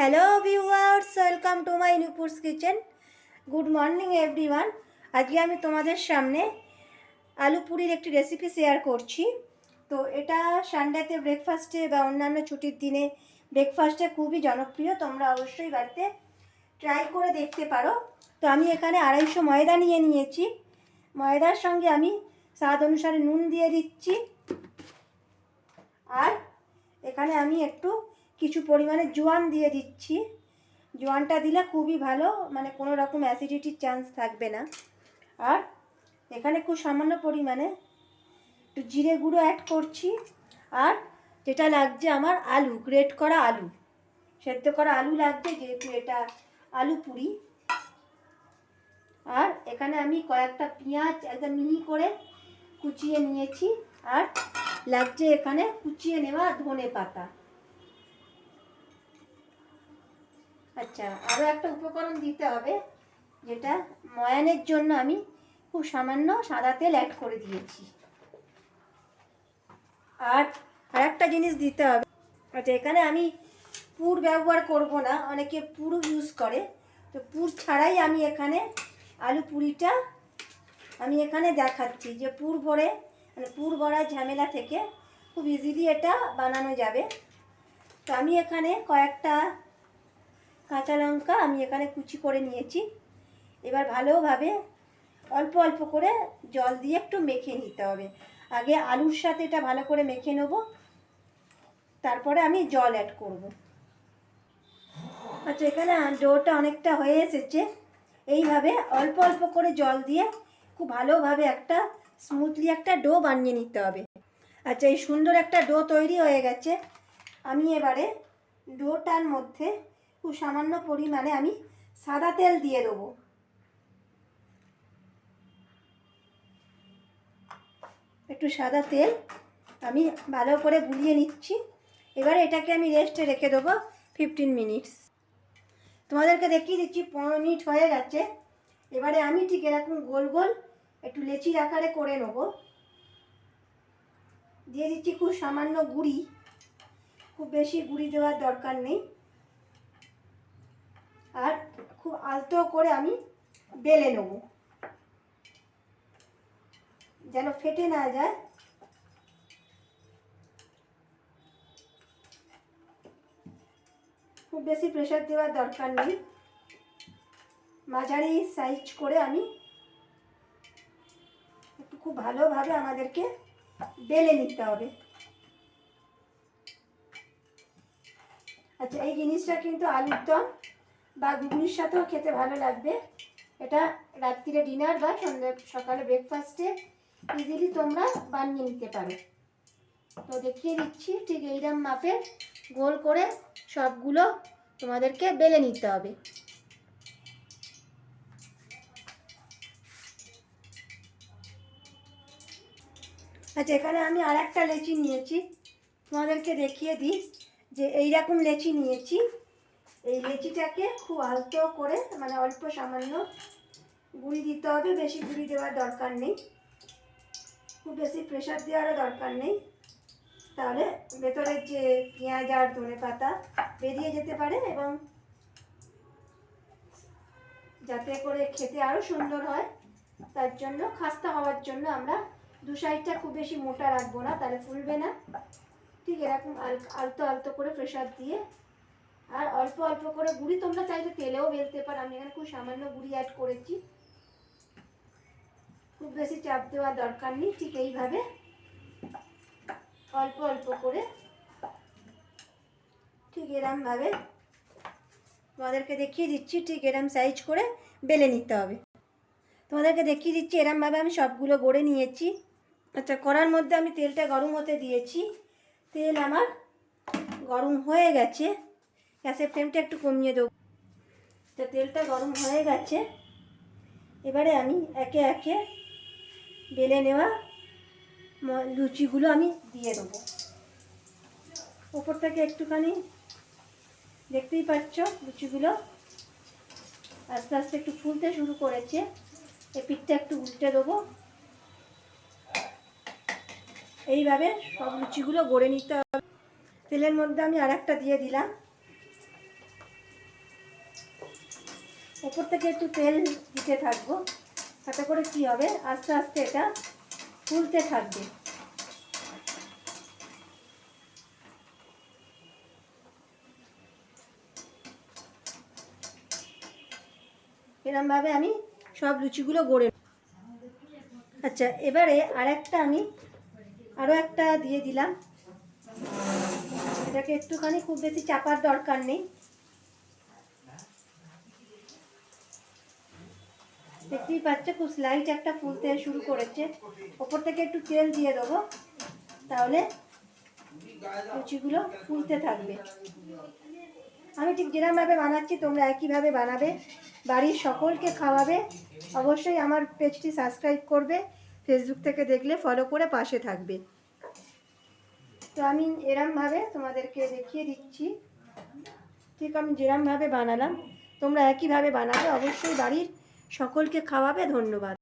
Hello viewers welcome to my Nupur's kitchen good morning everyone আজকে আমি তোমাদের সামনে আলু পুরির একটি রেসিপি শেয়ার করছি। তো এটা সানডেতে ব্রেকফাস্টে বা অন্যান্য ছুটির দিনে ব্রেকফাস্টে খুবই জনপ্রিয়। তোমরা অবশ্যই বাড়িতে ট্রাই করে দেখতে পারো। তো আমি এখানে আড়াইশো ময়দা নিয়ে নিয়েছি। ময়দার সঙ্গে আমি স্বাদ অনুসারে নুন দিয়ে দিচ্ছি। আর এখানে আমি একটু কিছু পরিমাণে জোয়ান দিয়ে দিচ্ছি। জোয়ানটা দিলে খুবই ভালো মানে কোনো রকম অ্যাসিডিটির চান্স থাকবে না। আর এখানে খুব সামান্য পরিমাণে একটু জিরে গুঁড়ো অ্যাড করছি। আর যেটা লাগছে আমার আলু গ্রেট করা আলু। সেদ্ধ করা আলু লাগছে যেহেতু এটা আলু পুরি। আর এখানে আমি কয়েকটা পেঁয়াজ একদম মিহি করে কুচিয়ে নিয়েছি। আর লাগছে এখানে কুচিয়ে নেওয়া ধনে পাতা আচ্ছা আরও একটা উপকরণ দিতে হবে, যেটা ময়ানের জন্য আমি খুব সামান্য সাদা তেল অ্যাড করে দিয়েছি। আর আরেকটা জিনিস দিতে হবে আচ্ছা এখানে আমি পুর ব্যবহার করব না, অনেকে পুরো ইউজ করে, তো পুর ছাড়াই আমি এখানে আলু পুরিটা আমি এখানে দেখাচ্ছি, যে পুর ভরে মানে পুর ভরা ঝামেলা থেকে খুব ইজিলি এটা বানানো যাবে। তো আমি এখানে কয়েকটা কাঁচা লঙ্কা আমি এখানে কুচি করে নিয়েছি। এবার ভালোভাবে অল্প অল্প করে জল দিয়ে একটু মেখে নিতে হবে। আগে আলুর সাথে এটা ভালো করে মেখে নেব। তারপরে আমি জল অ্যাড করব। আচ্ছা এখানে ডোটা অনেকটা হয়ে এসেছে। এইভাবে অল্প অল্প করে জল দিয়ে খুব ভালোভাবে একটা স্মুথলি একটা ডো বানিয়ে নিতে হবে। আচ্ছা এই সুন্দর একটা ডো তৈরি হয়ে গেছে। আমি এবারে ডোটার মধ্যে খুব সামান্য পরিমাণে আমি সাদা তেল দিয়ে দেবো। একটু সাদা তেল আমি ভালো করে গুলিয়ে নিচ্ছি। এবারে এটাকে আমি রেস্টে রেখে দেবো ফিফটিন মিনিটস তোমাদেরকে দেখিয়ে দিচ্ছি, পনেরো মিনিট হয়ে গেছে। এবারে আমি ঠিক এরকম গোল গোল একটু লেচির আকারে করে নেব। দিয়ে দিচ্ছি খুব সামান্য গুড়ি। খুব বেশি গুড়ি দেওয়ার দরকার নেই। আর খুব আলতো করে আমি বেলে নেব। যেন ফেটে না যায়। খুব বেশি প্রেশার দেওয়ার দরকার নেই। মাঝারি সাইজ করে আমি একটু খুব ভালোভাবে আমাদেরকে বেলে নিতে হবে। আচ্ছা এই জিনিসটা কিন্তু আলুর দম বা ঘুগনির সাথেও খেতে ভালো লাগবে। এটা রাত্রিরে ডিনার বা সন্ধ্যা, সকালে ব্রেকফাস্টে ইজিলি তোমরা বানিয়ে নিতে পারো। তো দেখিয়ে দিচ্ছি, ঠিক এইরকম মাপের গোল করে সবগুলো তোমাদেরকে বেলে নিতে হবে। আচ্ছা এখানে আমি আর একটা লেচি নিয়েছি। তোমাদেরকে দেখিয়ে দিই যে এইরকম লেচি নিয়েছি। এই লেচিটাকে খুব আলতো করে মানে অল্প সামান্য গুঁড়ি দিতে হবে, বেশি গুঁড়ি দেওয়ার দরকার নেই। খুব বেশি প্রেশার দেওয়ারও দরকার নেই। তাহলে ভেতরের যে পেঁয়াজ আর ধনে পাতা বেরিয়ে যেতে পারে এবং যাতে করে খেতে আরও সুন্দর হয়, তার জন্য খাস্তা হওয়ার জন্য আমরা দু সাইডটা খুব বেশি মোটা রাখব না, তাহলে ফুলবে না। ঠিক এরকম আলতো আলতো করে প্রেশার দিয়ে আর অল্প অল্প করে গুঁড়ি তোমরা চাইলে তেলেও বেলতে পারো। আমি এখানে খুব সামান্য গুঁড়ি অ্যাড করেছি। খুব বেশি চাপ দেওয়ার দরকার নেই, ঠিক এইভাবে। অল্প অল্প করে, ঠিক এরমভাবে। তোমাদেরকে দেখিয়ে দিচ্ছি, ঠিক এরম সাইজ করে বেলে নিতে হবে। তোমাদেরকে দেখিয়ে দিচ্ছি, এরমভাবে আমি সবগুলো গড়ে নিয়েছি। আচ্ছা কড়ার মধ্যে আমি তেলটা গরম হতে দিয়েছি। তেল আমার গরম হয়ে গেছে। গ্যাসের ফ্লেমটা একটু কমিয়ে দেবো। তো তেলটা গরম হয়ে গেছে। এবারে আমি একে একে বেলে নেওয়া লুচিগুলো আমি দিয়ে দেবো। ওপর থেকে একটুখানি, দেখতেই পাচ্ছ লুচিগুলো? আস্তে আস্তে একটু ফুলতে শুরু করেছে। এই পিঠটা একটু উল্টে দেবো। এইভাবে সব লুচিগুলো গড়ে নিতে হবে। তেলের মধ্যে আমি আর একটা দিয়ে দিলাম। ওপর থেকে একটু তেল দিতে থাকব। তাতে করে কি হবে? আস্তে আস্তে এটা ফুলতে থাকবে। এরমভাবে আমি সব লুচিগুলো গড়ে আচ্ছা এবারে আর একটা আমি আরও একটা দিয়ে দিলাম। এটাকে একটুখানি খুব বেশি চাপার দরকার নেই। দেখতেই পাচ্ছে, খুব স্লাইট একটা ফুলতে শুরু করেছে। ওপর থেকে একটু তেল দিয়ে দেবো, তাহলে লুচিগুলো ফুলতে থাকবে। আমি ঠিক যেরকমভাবে বানাচ্ছি, তোমরা একইভাবে বানাবে। বাড়ির সকলকে খাওয়াবে। অবশ্যই আমার পেজটি সাবস্ক্রাইব করবে ফেসবুক থেকে দেখলে ফলো করে পাশে থাকবে। তো আমি এরমভাবে তোমাদেরকে দেখিয়ে দিচ্ছি। ঠিক আমি যেরমভাবে বানালাম, তোমরা একইভাবে বানাবে। অবশ্যই বাড়ির সকলকে খাওয়াবে ধন্যবাদ।